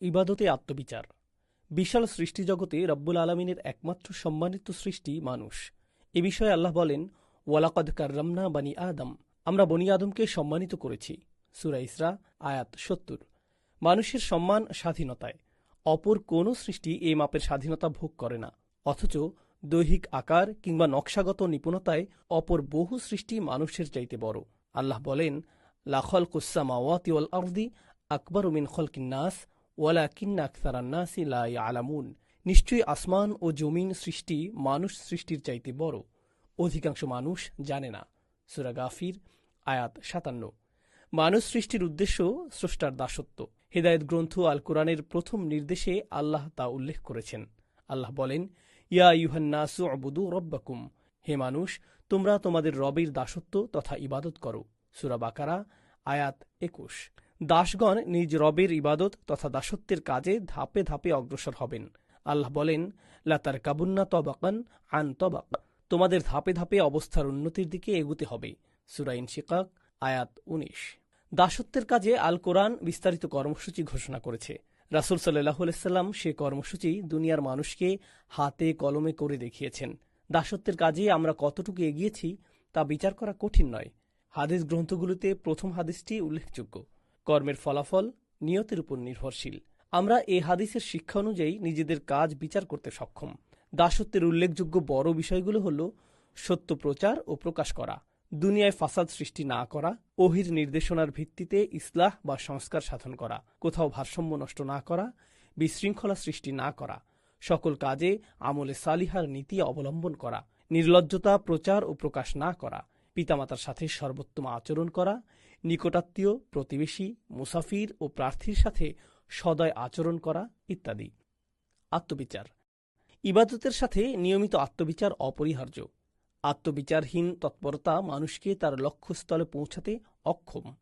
ইবাদতে আত্মবিচার। বিশাল সৃষ্টিজগতে রব্বুল আলমিনের একমাত্র সম্মানিত সৃষ্টি মানুষ। এ বিষয়ে আল্লাহ বলেন, ওয়ালাকদ কার্রামনা বানি আদম। আমরা বনি আদমকে সম্মানিত করেছি। সুরা ইসরা, আয়াত সত্তর। মানুষের সম্মান স্বাধীনতায়। অপর কোনো সৃষ্টি এই মাপের স্বাধীনতা ভোগ করে না। অথচ দৈহিক আকার কিংবা নকশাগত নিপুণতায় অপর বহু সৃষ্টি মানুষের চাইতে বড়। আল্লাহ বলেন লাখল কুসামাওয়াতি ওয়াল আকবর মিন খলকিন্নাস ওয়ালা আলামুন নিশ্চয়ই আসমান ও জমিন সৃষ্টি মানুষ সৃষ্টির চাইতে বড়। অধিকাংশ মানুষ জানে না। সুরা গাফির, আয়াত সাতান্ন। মানুষ সৃষ্টির উদ্দেশ্য স্রষ্টার দাসত্ব। হেদায়ত গ্রন্থ আল কোরআনের প্রথম নির্দেশে আল্লাহ তা উল্লেখ করেছেন। আল্লাহ বলেন, ইয়া ইউহান্নাসু অবুদু রব্বাকুম। হে মানুষ, তোমরা তোমাদের রবের দাসত্ব তথা ইবাদত করো। সুরা বাকারা, আয়াত একুশ। দাসগণ নিজ রবের ইবাদত তথা দাসত্বের কাজে ধাপে ধাপে অগ্রসর হবেন। আল্লাহ বলেন লাতার কাবুন্না তবাকান আন তবাক। তোমাদের ধাপে ধাপে অবস্থার উন্নতির দিকে এগুতে হবে। সুরাইন শিকাক আয়াত উনিশ। দাসত্বের কাজে আল কোরআন বিস্তারিত কর্মসূচি ঘোষণা করেছে। রাসুল সাল্লাহ সে কর্মসূচি দুনিয়ার মানুষকে হাতে কলমে করে দেখিয়েছেন। দাসত্বের কাজে আমরা কতটুকু এগিয়েছি তা বিচার করা কঠিন নয়। হাদিস গ্রন্থগুলোতে প্রথম হাদিসটি উল্লেখযোগ্য। কর্মের ফলাফল নিয়তের উপর নির্ভরশীল। আমরা এ হাদিসের শিক্ষা অনুযায়ী নিজেদের কাজ বিচার করতে সক্ষম। দাসত্বের উল্লেখযোগ্য বড় বিষয়গুলো হল সত্য প্রচার ও প্রকাশ করা, দুনিয়ায় ফাসাদ সৃষ্টি না করা, ওহির নির্দেশনার ভিত্তিতে ইসলাহ বা সংস্কার সাধন করা, কোথাও ভারসাম্য নষ্ট না করা, বিশৃঙ্খলা সৃষ্টি না করা, সকল কাজে আমলে সালিহার নীতি অবলম্বন করা, নির্লজ্জতা প্রচার ও প্রকাশ না করা পিতামাতার সাথে সর্বোত্তম আচরণ করা, নিকটাত্মীয়, প্রতিবেশী, মুসাফির ও প্রার্থীর সাথে সদয় আচরণ করা ইত্যাদি। আত্মবিচার। ইবাদতের সাথে নিয়মিত আত্মবিচার অপরিহার্য। আত্মবিচারহীন তৎপরতা মানুষকে তার লক্ষ্যস্থলে পৌঁছাতে অক্ষম।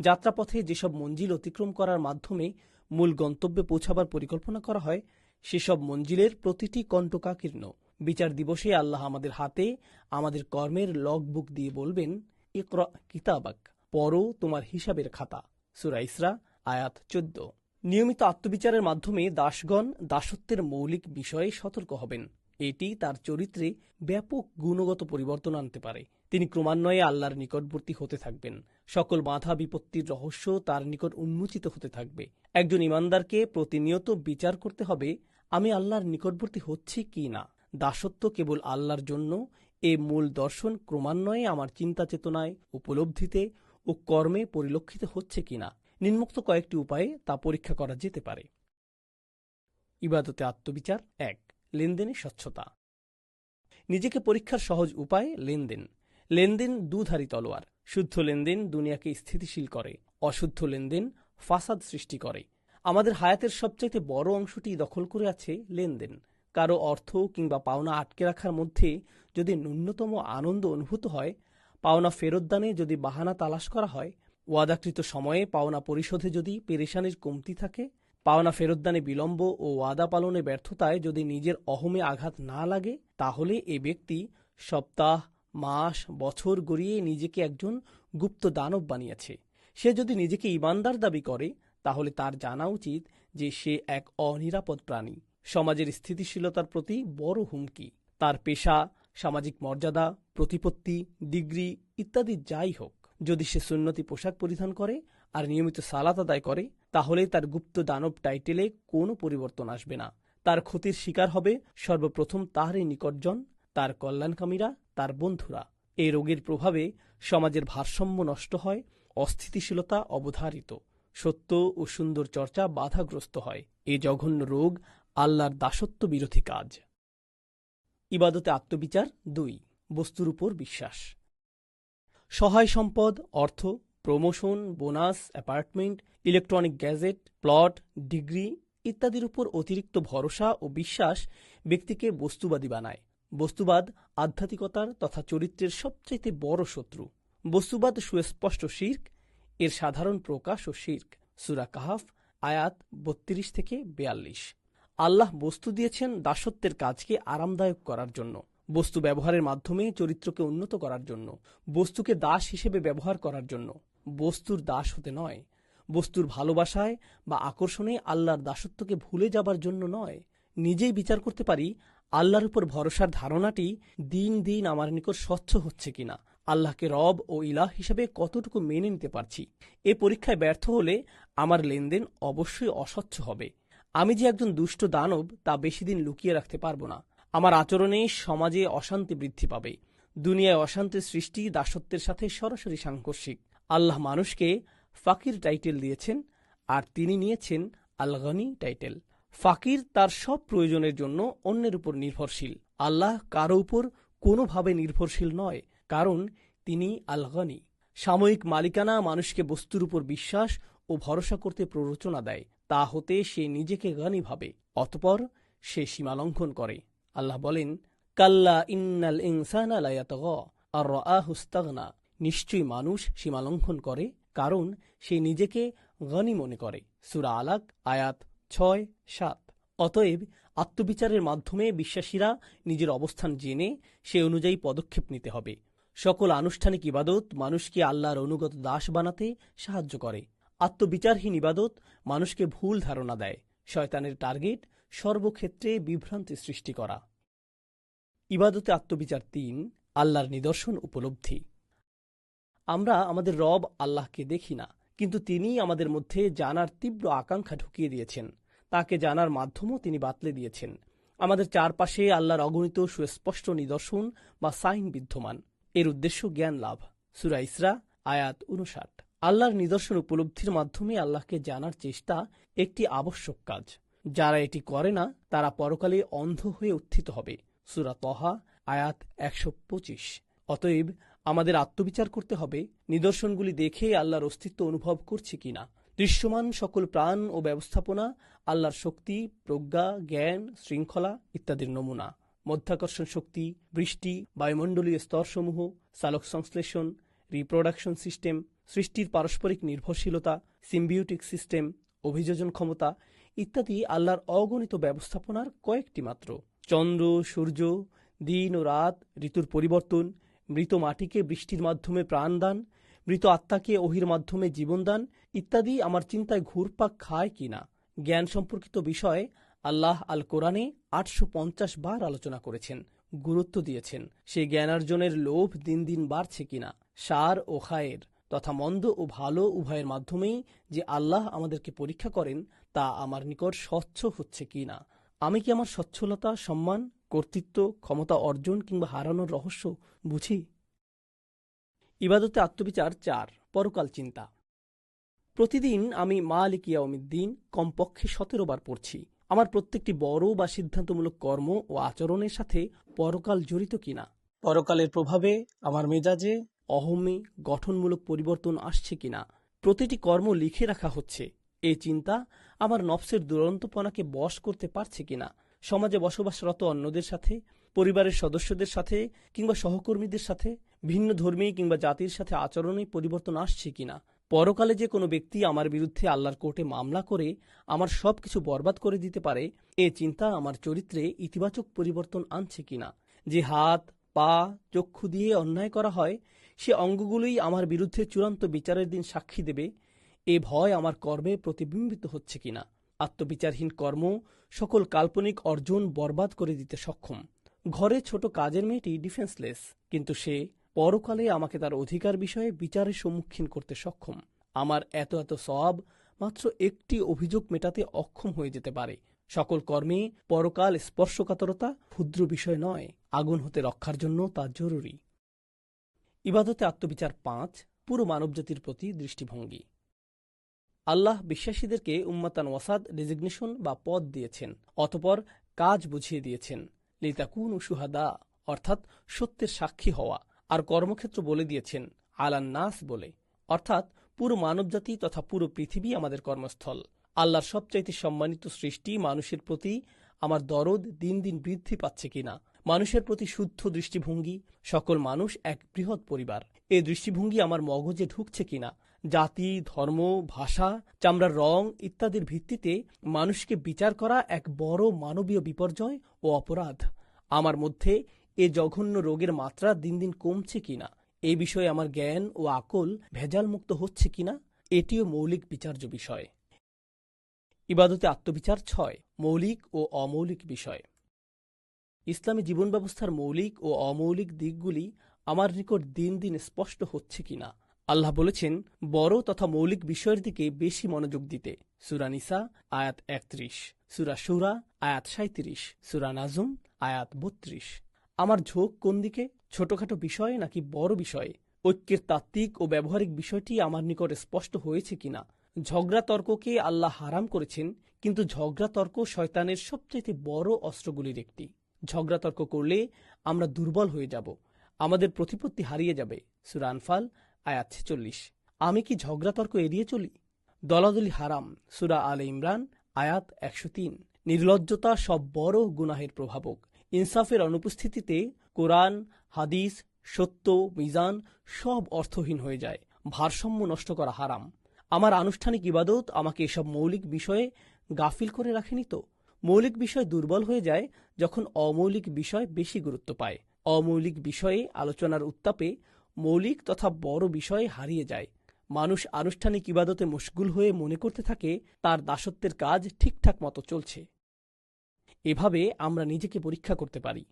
যাত্রাপথে যেসব মঞ্জিল অতিক্রম করার মাধ্যমে মূল গন্তব্যে পৌঁছাবার পরিকল্পনা করা হয়, সেসব মঞ্জিলের প্রতিটি কণ্টকাকীর্ণ। বিচার দিবসে আল্লাহ আমাদের হাতে আমাদের কর্মের লগ বুক দিয়ে বলবেন, ইকরা কিতাবাক, পড়ো তোমার হিসাবের খাতা। সুরা ইসরা, আয়াত চোদ্দ। নিয়মিত আত্মবিচারের মাধ্যমে দাসগণ দাসত্বের মৌলিক বিষয়ে সতর্ক হবেন। এটি তার চরিত্রে ব্যাপক গুণগত পরিবর্তন আনতে পারে। তিনি ক্রমান্বয়ে আল্লাহর নিকটবর্তী হতে থাকবেন। সকল বাধা বিপত্তির রহস্য তার নিকট উন্মোচিত হতে থাকবে। একজন ইমানদারকে প্রতিনিয়ত বিচার করতে হবে, আমি আল্লাহর নিকটবর্তী হচ্ছি কি না? দাসত্ব কেবল আল্লাহর জন্য, এ মূল দর্শন ক্রমান্বয়ে আমার চিন্তা চেতনায় উপলব্ধিতে ও কর্মে পরিলক্ষিত হচ্ছে কিনা। নিম্মুক্ত কয়েকটি উপায়ে তা পরীক্ষা করা যেতে পারে। ইবাদতে আত্মবিচার এক, লেনদেনে স্বচ্ছতা। নিজেকে পরীক্ষার সহজ উপায় লেনদেন। লেনদেন দুধারী তলোয়ার। শুদ্ধ লেনদেন দুনিয়াকে স্থিতিশীল করে, অশুদ্ধ লেনদেন ফাসাদ সৃষ্টি করে। আমাদের হায়াতের সবচাইতে বড় অংশটি দখল করে আছে লেনদেন। কারও অর্থ কিংবা পাওনা আটকে রাখার মধ্যে যদি ন্যূনতম আনন্দ অনুভূত হয়, পাওনা ফেরতদানে যদি বাহানা তালাশ করা হয়, ওয়াদাকৃত সময়ে পাওনা পরিশোধে যদি পেরেশানির কমতি থাকে, পাওনা ফেরতদানে বিলম্ব ও ওয়াদা পালনে ব্যর্থতায় যদি নিজের অহমে আঘাত না লাগে, তাহলে এ ব্যক্তি সপ্তাহ, মাস, বছর গড়িয়ে নিজেকে একজন গুপ্ত দানব বানিয়েছে। সে যদি নিজেকে ইমানদার দাবি করে, তাহলে তার জানা উচিত যে সে এক অনিরাপদ প্রাণী। সমাজের স্থিতিশীলতার প্রতি বড় হুমকি। তার পেশা, সামাজিক মর্যাদা, প্রতিপত্তি, ডিগ্রি ইত্যাদি যাই হোক, যদি সে সুন্নতি পোশাক পরিধান করে আর নিয়মিত সালাত আদায় করে, তাহলে তার গুপ্ত দানব টাইটেলে কোনো পরিবর্তন আসবে না। তার ক্ষতির শিকার হবে সর্বপ্রথম তাহারই নিকটজন, তার কল্যাণকামীরা, তার বন্ধুরা। এই রোগের প্রভাবে সমাজের ভারসাম্য নষ্ট হয়, অস্থিতিশীলতা অবধারিত। সত্য ও সুন্দর চর্চা বাধাগ্রস্ত হয়। এ জঘন্য রোগ আল্লাহর দাসত্ব বিরোধী কাজ। ইবাদতে আত্মবিচার দুই, বস্তুর উপর বিশ্বাস। সহায় সম্পদ, অর্থ, promotion, bonus, apartment, electronic gadget, plot, degree ইত্যাদির উপর অতিরিক্ত ভরসা ও বিশ্বাস ব্যক্তিকে বস্তুবাদী বানায়। বস্তুবাদ আধ্যাত্মিকতার তথা চরিত্রের সবচাইতে বড় শত্রু। বস্তুবাদ সুস্পষ্ট শির্ক, এর সাধারণ প্রকাশ ও শির্ক। সুরা কাহাফ, আয়াত বত্রিশ থেকে বেয়াল্লিশ। আল্লাহ বস্তু দিয়েছেন দাসত্বের কাজকে আরামদায়ক করার জন্য, বস্তু ব্যবহারের মাধ্যমে চরিত্রকে উন্নত করার জন্য, বস্তুকে দাস হিসেবে ব্যবহার করার জন্য। বস্তুর দাস হতে নয়, বস্তুর ভালোবাসায় বা আকর্ষণে আল্লাহর দাসত্বকে ভুলে যাবার জন্য নয়। নিজেই বিচার করতে পারি, আল্লাহর উপর ভরসার ধারণাটি দিন দিন আমার নিকট স্বচ্ছ হচ্ছে কিনা, আল্লাহকে রব ও ইলাহ হিসেবে কতটুকু মেনে নিতে পারছি? এ পরীক্ষায় ব্যর্থ হলে আমার লেনদেন অবশ্যই অস্বচ্ছ হবে। আমি যে একজন দুষ্ট দানব, তা বেশি দিন লুকিয়ে রাখতে পারব না। আমার আচরণে সমাজে অশান্তি বৃদ্ধি পাবে। দুনিয়ায় অশান্তির সৃষ্টি দাসত্বের সাথে সরাসরি সাংঘর্ষিক। আল্লাহ মানুষকে ফাকির টাইটেল দিয়েছেন, আর তিনি নিয়েছেন আল গনি টাইটেল। ফাকির তার সব প্রয়োজনের জন্য অন্যের উপর নির্ভরশীল। আল্লাহ কারও উপর কোনোভাবে নির্ভরশীল নয়, কারণ তিনি আল গনি সাময়িক মালিকানা মানুষকে বস্তুর উপর বিশ্বাস ও ভরসা করতে প্ররোচনা দেয়, তা হতে সে নিজেকে গানি ভাবে, অতপর সে সীমালঙ্ঘন করে। আল্লাহ বলেন, কাল্লা ইন্নাল ইনসানা আর নিশ্চয়ই মানুষ সীমালঙ্ঘন করে, কারণ সে নিজেকে গনি মনে করে। সুরা আলাক, আয়াত ছয়, সাত। অতএব আত্মবিচারের মাধ্যমে বিশ্বাসীরা নিজের অবস্থান জেনে সে অনুযায়ী পদক্ষেপ নিতে হবে। সকল আনুষ্ঠানিক ইবাদত মানুষকে আল্লাহর অনুগত দাস বানাতে সাহায্য করে। আত্মবিচারহীন ইবাদত মানুষকে ভুল ধারণা দেয়। শয়তানের টার্গেট সর্বক্ষেত্রে বিভ্রান্তি সৃষ্টি করা। ইবাদতে আত্মবিচার তিন, আল্লাহর নিদর্শন উপলব্ধি। আমরা আমাদের রব আল্লাহকে দেখি না, কিন্তু তিনি আমাদের মধ্যে জানার তীব্র আকাঙ্ক্ষা ঢুকিয়ে দিয়েছেন। তাকে জানার মাধ্যমও তিনি বাতলে দিয়েছেন। আমাদের চারপাশে আল্লাহর অগণিত সুস্পষ্ট নিদর্শন বা সাইন বিদ্যমান এর উদ্দেশ্য জ্ঞান লাভ। সুরা ইসরা, আয়াত উনষাট আল্লাহর নিদর্শন উপলব্ধির মাধ্যমে আল্লাহকে জানার চেষ্টা একটি আবশ্যক কাজ। যারা এটি করে না, তারা পরকালে অন্ধ হয়ে উত্থিত হবে। সুরা তহা, আয়াত একশো পঁচিশ। অতএব আমাদের আত্মবিচার করতে হবে, নিদর্শনগুলি দেখে আল্লাহর অস্তিত্ব অনুভব করছে কিনা। দৃশ্যমান সকল প্রাণ ও ব্যবস্থাপনা, আল্লাহর শক্তি, প্রজ্ঞা, জ্ঞান, শৃঙ্খলা ইত্যাদির নমুনা। মধ্যাকর্ষণ শক্তি, বৃষ্টি, বায়ুমণ্ডলীয় স্তরসমূহ চালক সংশ্লেষণ রিপ্রোডাকশন সিস্টেম সৃষ্টির পারস্পরিক নির্ভরশীলতা সিম্বিউটিক সিস্টেম, অভিযোজন ক্ষমতা ইত্যাদি আল্লাহর অগণিত ব্যবস্থাপনার কয়েকটি মাত্র। চন্দ্র, সূর্য, দিন ও রাত, ঋতুর পরিবর্তন, মৃত মাটিকে বৃষ্টির মাধ্যমে প্রাণদান, মৃত আত্মাকে ওহির মাধ্যমে জীবনদান ইত্যাদি আমার চিন্তায় ঘুরপাক খায় কিনা জ্ঞান সম্পর্কিত বিষয়ে আল্লাহ আল কোরআনে আটশো পঞ্চাশ বার আলোচনা করেছেন, গুরুত্ব দিয়েছেন। সেই জ্ঞানার্জনের লোভ দিন দিন বাড়ছে কিনা সার ও খায়ের। তথা মন্দ ও ভালো উভয়ের মাধ্যমেই যে আল্লাহ আমাদেরকে পরীক্ষা করেন, তা আমার নিকট স্বচ্ছ হচ্ছে কিনা? আমি কি আমার স্বচ্ছলতা সম্মান, কর্তৃত্ব, ক্ষমতা অর্জন কিংবা হারানোর রহস্য বুঝি? ইবাদতে আত্মবিচার চার, পরকাল চিন্তা। প্রতিদিন আমি মা লিকিয়া অমিদ্দিন কমপক্ষে সতেরো বার পড়ছি। আমার প্রত্যেকটি বড় বা সিদ্ধান্তমূলক কর্ম ও আচরণের সাথে পরকাল জড়িত কিনা? পরকালের প্রভাবে, আমার মেজাজে অহমে গঠনমূলক পরিবর্তন আসছে কিনা? প্রতিটি কর্ম লিখে রাখা হচ্ছে। এই চিন্তা আমার নফসের দুরন্তপনাকে বশ করতে পারছে কিনা? সমাজে বসবাসরত অন্যদের সাথে, পরিবারের সদস্যদের সাথে কিংবা সহকর্মীদের সাথে, ভিন্ন ধর্মী কিংবা জাতির সাথে আচরণে পরিবর্তন আসছে কিনা? পরকালে যে কোনো ব্যক্তি আমার বিরুদ্ধে আল্লাহর কোর্টে মামলা করে আমার সব কিছু বরবাদ করে দিতে পারে, এ চিন্তা আমার চরিত্রে ইতিবাচক পরিবর্তন আনছে কিনা? যে হাত, পা, চক্ষু দিয়ে অন্যায় করা হয় সে অঙ্গগুলোই আমার বিরুদ্ধে চূড়ান্ত বিচারের দিন সাক্ষী দেবে। এ ভয় আমার কর্মে প্রতিবিম্বিত হচ্ছে কিনা। আত্মবিচারহীন কর্ম সকল কাল্পনিক অর্জন বরবাদ করে দিতে সক্ষম। ঘরে ছোট কাজের মেয়েটি ডিফেন্সলেস কিন্তু সে পরকালে আমাকে তার অধিকার বিষয়ে বিচারের সম্মুখীন করতে সক্ষম। আমার এত এত সব মাত্র একটি অভিযোগ মেটাতে অক্ষম হয়ে যেতে পারে। সকল কর্মে পরকাল স্পর্শকাতরতা ক্ষুদ্র বিষয় নয়, আগুন হতে রক্ষার জন্য তা জরুরি। ইবাদতে আত্মবিচার পাঁচ, পুরো মানবজাতির প্রতি দৃষ্টিভঙ্গি। আল্লাহ বিশ্বাসীদেরকে উম্মাতান ওয়াসাদ ডেজিগনেশন বা পদ দিয়েছেন, অতপর কাজ বুঝিয়ে দিয়েছেন। লিতাকুন সুহাদা অর্থাৎ সত্যের সাক্ষী হওয়া, আর কর্মক্ষেত্র বলে দিয়েছেন, আলান নাস বলে। অর্থাৎ পুরো মানবজাতি তথা পুরো পৃথিবী আমাদের কর্মস্থল। আল্লাহর সবচাইতে সম্মানিত সৃষ্টি মানুষের প্রতি আমার দরদ দিন দিন বৃদ্ধি পাচ্ছে কিনা মানুষের প্রতি শুদ্ধ দৃষ্টিভঙ্গি, সকল মানুষ এক বৃহৎ পরিবার। এ দৃষ্টিভঙ্গি আমার মগজে ঢুকছে কিনা, জাতি, ধর্ম, ভাষা, চামড়ার রং ইত্যাদির ভিত্তিতে মানুষকে বিচার করা এক বড় মানবীয় বিপর্যয় ও অপরাধ। আমার মধ্যে এ জঘন্য রোগের মাত্রা দিন দিন কমছে কিনা, এ বিষয়ে আমার জ্ঞান ও আকল ভেজালমুক্ত হচ্ছে কিনা, এটিও মৌলিক বিচার্য বিষয়। ইবাদতে আত্মবিচার ছয়, মৌলিক ও অমৌলিক বিষয়। ইসলামী জীবন ব্যবস্থার মৌলিক ও অমৌলিক দিকগুলি আমার নিকট দিন দিন স্পষ্ট হচ্ছে কিনা। আল্লাহ বলেছেন, বড় তথা মৌলিক বিষয়ের দিকে বেশি মনোযোগ দিতে। সুরা নিসা, আয়াত একত্রিশ। সুরা সুরা আয়াত সাঁত্রিশ সুরা নাজুম, আয়াত বত্রিশ। আমার ঝোঁক কোন দিকে? ছোটখাটো বিষয়ে নাকি বড় বিষয়ে? ঐক্যের তাত্ত্বিক ও ব্যবহারিক বিষয়টি আমার নিকট স্পষ্ট হয়েছে কিনা? ঝগড়া তর্ককে আল্লাহ হারাম করেছেন, কিন্তু ঝগড়া তর্ক শয়তানের সবচাইতে বড় অস্ত্রগুলির একটি। ঝগড়া তর্ক করলে আমরা দুর্বল হয়ে যাব। আমাদের প্রতিপত্তি হারিয়ে যাবে। সুরা আনফাল, আয়াত ছেচল্লিশ। আমি কি ঝগড়া তর্ক এড়িয়ে চলি? দলাদলি হারাম। সুরা আলে ইমরান, আয়াত একশো তিন। নির্লজ্জতা সব বড় গুনাহের প্রভাবক। ইনসাফের অনুপস্থিতিতে কোরআন, হাদিস, সত্য, মিজান সব অর্থহীন হয়ে যায়। ভারসাম্য নষ্ট করা হারাম। আমার আনুষ্ঠানিক ইবাদত আমাকে এসব মৌলিক বিষয়ে গাফিল করে রাখেনি তো? মৌলিক বিষয় দুর্বল হয়ে যায় যখন অমৌলিক বিষয় বেশি গুরুত্ব পায়। অমৌলিক বিষয়ে আলোচনার উত্তাপে মৌলিক তথা বড় বিষয়ে হারিয়ে যায়। মানুষ আনুষ্ঠানিক ইবাদতে মশগুল হয়ে মনে করতে থাকে, তার দাসত্বের কাজ ঠিকঠাক মতো চলছে। এভাবে আমরা নিজেকে পরীক্ষা করতে পারি।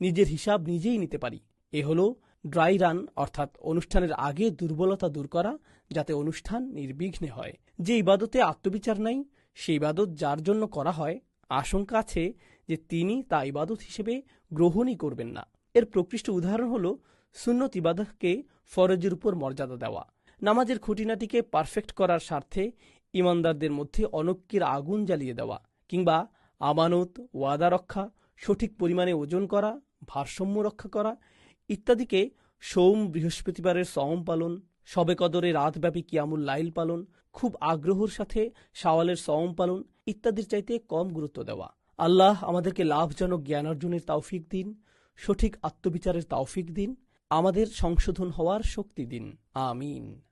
নিজের হিসাব নিজেই নিতে পারি। এ হল ড্রাই রান, অর্থাৎ অনুষ্ঠানের আগে দুর্বলতা দূর করা, যাতে অনুষ্ঠান নির্বিঘ্নে হয়। যে ইবাদতে আত্মবিচার নাই, সেই ইবাদত যার জন্য করা হয় আশঙ্কা আছে যে তিনি তা ইবাদত হিসেবে গ্রহণই করবেন না। এর প্রকৃষ্ট উদাহরণ হল সুন্নত ইবাদতকে ফরজের উপর মর্যাদা দেওয়া। নামাজের খুঁটিনাটিকে পারফেক্ট করার স্বার্থে ইমানদারদের মধ্যে অনক্যের আগুন জ্বালিয়ে দেওয়া কিংবা আমানত, ওয়াদা রক্ষা, সঠিক পরিমাণে ওজন করা, ভারসাম্য রক্ষা করা ইত্যাদিকে সোম, বৃহস্পতিবারের সওম পালন, সবে কদরে রাতব্যাপী কিয়ামুল লাইল পালন, খুব আগ্রহর সাথে সাওয়ালের সওম পালন ইত্যাদির চাইতে কম গুরুত্ব দেওয়া। আল্লাহ আমাদেরকে লাভজনক জ্ঞান অর্জনের তাওফিক দিন, সঠিক আত্মবিচারের তাওফিক দিন, আমাদের সংশোধন হওয়ার শক্তি দিন। আমিন।